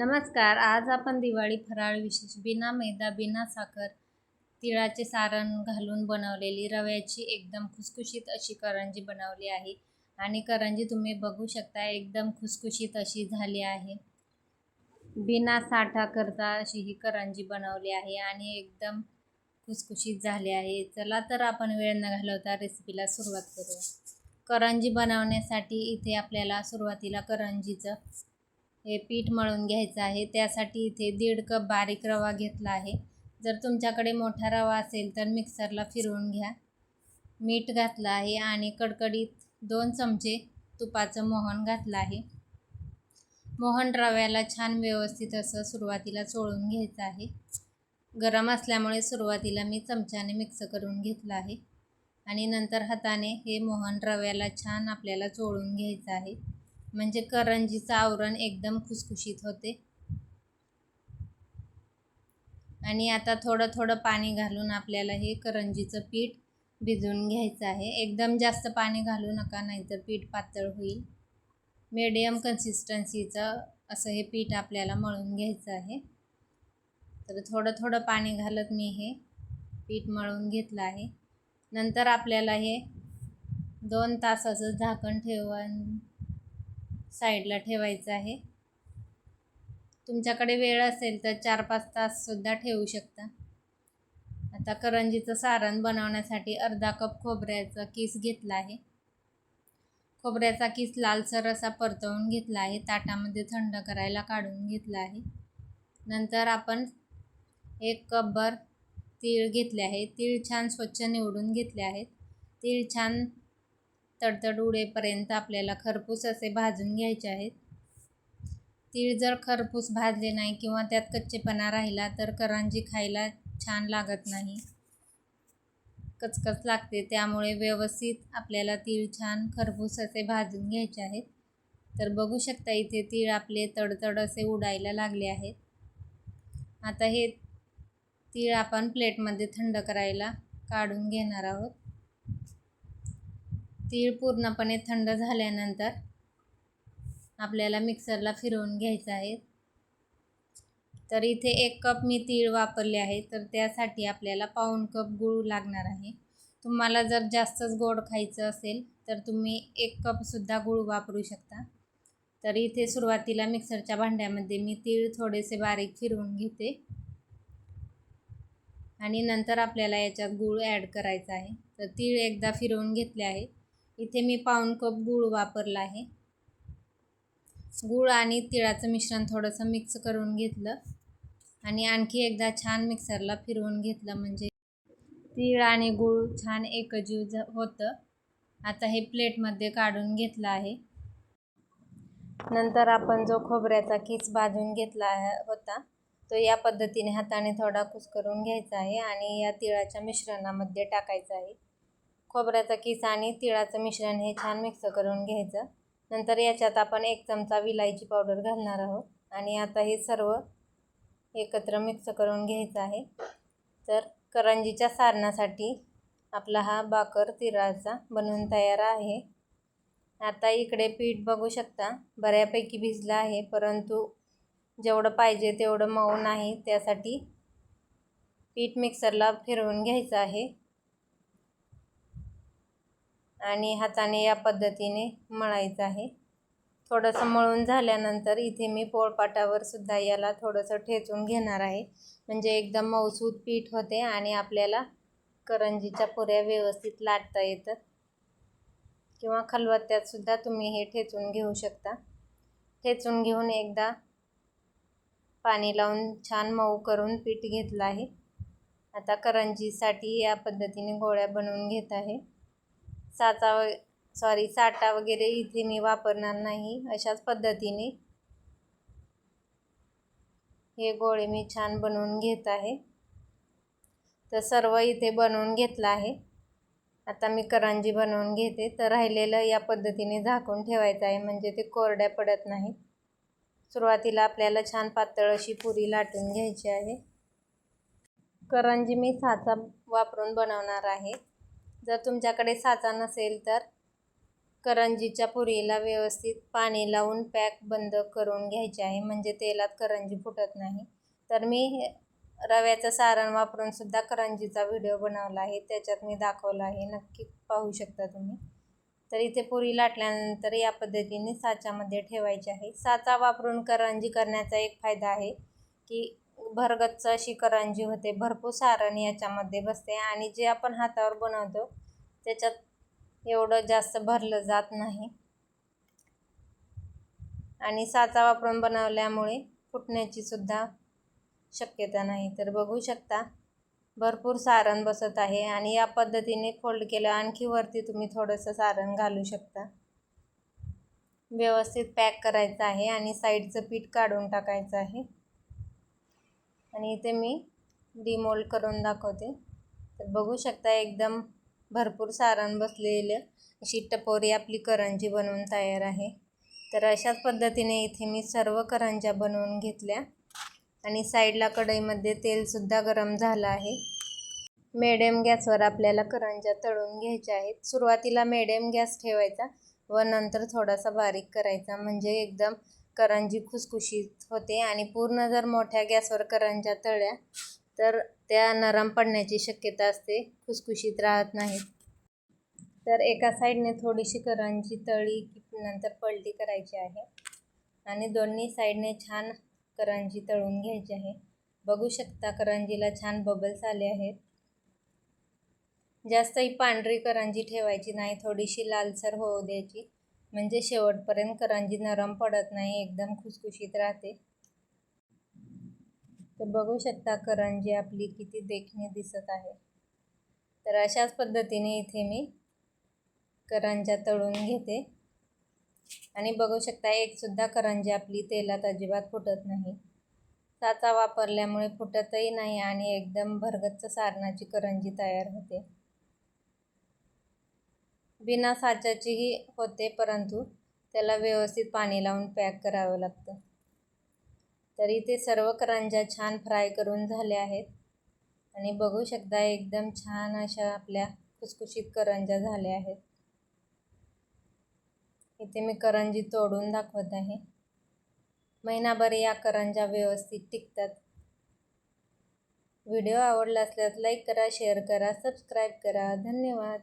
नमस्कार. आज आपण दिवाळी फराळ विशेष बिना मैदा बिना साखर तिळाचे सारण घालून बनवलेली रव्याची एकदम खुसखुशीत अशी करंजी बनवली आहे. आणि करंजी तुम्ही बघू शकता एकदम खुसखुशीत अशी झाली आहे. बिना साठा करता अशी ही करंजी बनवली आहे आणि एकदम खुसखुशीत झाली आहे. चला तर आपण वेळ न घालवता रेसिपीला सुरुवात करूया. करंजी बनवण्यासाठी इथे आपल्याला सुरुवातीला करंजीचं हे पीठ मळून घ्यायचं आहे. त्यासाठी इथे दीड कप बारीक रवा घेतला आहे. जर तुमच्याकडे मोठा रवा असेल तर मिक्सरला फिरवून घ्या. मीठ घातलं आहे आणि कडकडीत दोन चमचे तुपाचं मोहन घातलं आहे. मोहन रव्याला छान व्यवस्थित असं सुरुवातीला चोळून घ्यायचं आहे. गरम असल्यामुळे सुरुवातीला मी चमच्याने मिक्स करून घेतलं आहे. आणि नंतर हाताने हे मोहन रव्याला छान आपल्याला चोळून घ्यायचं आहे. म्हणजे करंजीचं आवरण एकदम खुसखुशीत होते. आणि आता थोडं थोडं पाणी घालून आपल्याला हे करंजीचं पीठ भिजवून घ्यायचं आहे. एकदम जास्त पाणी घालू नका नाहीतर पीठ पातळ होईल. मीडियम कन्सिस्टन्सीचं असं हे पीठ आपल्याला मळून घ्यायचं आहे. तर थोडं थोडं पाणी घालत मी हे पीठ मळून घेतलं आहे. नंतर आपल्याला हे दोन तासाचं झाकण ठेवून साईडला ठेवायचं आहे. तुमच्याकडे वेळ असेल तर चार पाच ताससुद्धा ठेवू शकता. आता करंजीचं सारण बनवण्यासाठी अर्धा कप खोबऱ्याचा किस घेतला आहे. खोबऱ्याचा किस लालसर असा परतवून घेतला आहे. ताटामध्ये थंड करायला काढून घेतला आहे. नंतर आपण एक कपभर तीळ घेतले आहे. तीळ छान स्वच्छ निवडून घेतले आहेत. तीळ छान तडतड उडेपर्यंत आपल्याला खरपूस असे भाजून घ्यायचे आहेत. तीळ जर खरपूस भाजले नाही किंवा त्यात कच्चेपणा राहिला तर करंजी खायला छान लागत नाही. कचकच लागते. त्यामुळे व्यवस्थित आपल्याला तीळ छान खरपूस असे भाजून घ्यायचे आहेत. तर बघू शकता इथे तीळ आपले तडतड असे उडायला लागले आहेत. आता हे तीळ आपण प्लेटमध्ये थंड करायला काढून घेणार आहोत. तीळ पूर्णपणे थंड झाल्यानंतर आपल्याला मिक्सरला फिरवून घ्यायचं आहे. तर इथे एक कप मी तीळ वापरले आहे तर त्यासाठी आपल्याला पाऊण कप गूळ लागणार आहे. तुम्हाला जर जास्तच गोड खायचं असेल तर तुम्ही एक कपसुद्धा गूळ वापरू शकता. तर इथे सुरुवातीला मिक्सरच्या भांड्यामध्ये मी तीळ थोडेसे बारीक फिरवून घेते. आणि नंतर आपल्याला याच्यात गूळ ॲड करायचा आहे. तर तीळ एकदा फिरवून घेतले आहे. इथे मी पाऊण कप गूळ वापरला आहे. गूळ आणि तिळाचं मिश्रण थोडंसं मिक्स करून घेतलं आणि आणखी एकदा छान मिक्सरला फिरवून घेतलं म्हणजे तीळ आणि गूळ छान एकजीव ज होतं. आता हे प्लेटमध्ये काढून घेतलं आहे. नंतर आपण जो खोबऱ्याचा किस भाजून घेतला होता तो या पद्धतीने हाताने थोडा करून घ्यायचा आहे आणि या तिळाच्या मिश्रणामध्ये टाकायचा आहे. खोबऱ्याचा किस आणि तिळाचं मिश्रण हे छान मिक्स करून घ्यायचं. नंतर याच्यात आपण एक चमचा विलायची पावडर घालणार आहोत आणि आता हे सर्व एकत्र मिक्स करून घ्यायचं आहे. तर करंजीच्या सारणासाठी आपला हा बाकर तिळाचा बनवून तयार आहे. आता इकडे पीठ बघू शकता बऱ्यापैकी भिजलं आहे परंतु जेवढं पाहिजे तेवढं मऊ नाही त्यासाठी पीठ मिक्सरला फिरवून घ्यायचं आहे. आणि हाताने या पद्धतीने मळायचं आहे. थोडंसं मळून झाल्यानंतर इथे मी पोळपाटावर सुद्धा याला थोडंसं ठेचून घेणार आहे. म्हणजे एकदम मऊसूत पीठ होते आणि आपल्याला करंजीच्या पुऱ्या व्यवस्थित लाटता येतात किंवा खलवत्त्यातसुद्धा तुम्ही हे ठेचून घेऊ शकता. ठेचून घेऊन एकदा पाणी लावून छान मऊ करून पीठ घेतलं आहे. आता करंजीसाठी या पद्धतीने गोळ्या बनवून घेत आहे. साचा व सॉरी साटा वगैरे इथे मी वापरणार नाही अशाच पद्धतीने. हे गोळे मी छान बनवून घेत आहे. तर सर्व इथे बनवून घेतलं आहे. आता मी करंजी बनवून घेते. तर राहिलेलं या पद्धतीने झाकून ठेवायचं आहे म्हणजे ते कोरड्या पडत नाही सुरुवातीला आपल्याला छान पातळ अशी पुरी लाटून घ्यायची आहे. करंजी मी साचा वापरून बनवणार आहे. जर तुमच्याकडे साचा नसेल तर करंजीच्या पुरीला व्यवस्थित पाणी लावून पॅक बंद करून घ्यायचे आहे. म्हणजे तेलात करंजी फुटत नाही. तर मी हे रव्याचं सारण वापरून सुद्धा करंजीचा व्हिडिओ बनवला आहे. त्याच्यात मी दाखवला आहे. नक्की पाहू शकता तुम्ही. तर इथे पुरी लाटल्यानंतर या पद्धतीने साच्यामध्ये ठेवायची आहे. साचा वापरून करंजी करण्याचा एक फायदा आहे की भरगच्च अशी करंजी होते. भरपूर सारण याच्यामध्ये बसते. आणि जे आपण हातावर बनवतो त्याच्यात एवढं जास्त भरलं जात नाही. आणि साचा वापरून बनवल्यामुळे फुटण्याची सुद्धा शक्यता नाही. तर बघू शकता भरपूर सारण बसत आहे आणि या पद्धतीने फोल्ड केलं आणखी वरती तुम्ही थोडंसं सारण घालू शकता. व्यवस्थित पॅक करायचं आहे आणि साईडचं पीठ काढून टाकायचं आहे. आणि इथे मी डिमोल्ड करून दाखवते. तर बघू शकता एकदम भरपूर सारण बसलेलं. अशी टपोरी आपली करंजी बनवून तयार आहे. तर अशाच पद्धतीने इथे मी सर्व करंज्या बनवून घेतल्या. आणि साईडला कढईमध्ये तेलसुद्धा गरम झालं आहे. मेडियम गॅसवर आपल्याला करंज्या तळून घ्यायच्या आहेत. सुरुवातीला मेडियम गॅस ठेवायचा व नंतर थोडासा बारीक करायचा. म्हणजे एकदम करंजी खुसखुशीत होते. आणि पूर्ण जर मोठ्या गॅसवर करंज्या तळल्या तर त्या नरम पडण्याची शक्यता असते. खुसखुशीत राहत नाहीत. तर एका साईडने थोडीशी करंजी तळी नंतर पलटी करायची आहे. आणि दोन्ही साईडने छान करंजी तळून घ्यायची आहे. बघू शकता करंजीला छान बबल्स आले आहेत. जास्तही पांढरी करंजी ठेवायची नाही. थोडीशी लालसर होऊ द्यायची. म्हणजे शेवटपर्यंत करंजी नरम पडत नाही. एकदम खुसखुशीत राहते. तर बघू शकता करंजी आपली किती देखणी दिसत आहे. तर अशाच पद्धतीने इथे मी करंज्या तळून घेते. आणि बघू शकता एकसुद्धा करंजी आपली तेलात अजिबात फुटत नाही. साचा वापरल्यामुळे फुटतही नाही आणि एकदम भरगच्च सारणाची करंजी तयार होते. बिना साच्याचीही होते परंतु त्याला व्यवस्थित पाणी लावून पॅक करावं लागतं. तर इथे सर्व करंज्या छान फ्राय करून झाल्या आहेत. आणि बघू शकता एकदम छान अशा आपल्या खुसखुशीत करंज्या झाल्या आहेत. इथे मी करंजी तोडून दाखवत आहे. महिनाभर या करंजा व्यवस्थित टिकतात. व्हिडिओ आवडला असल्यास लाईक करा शेअर करा सबस्क्राईब करा. धन्यवाद.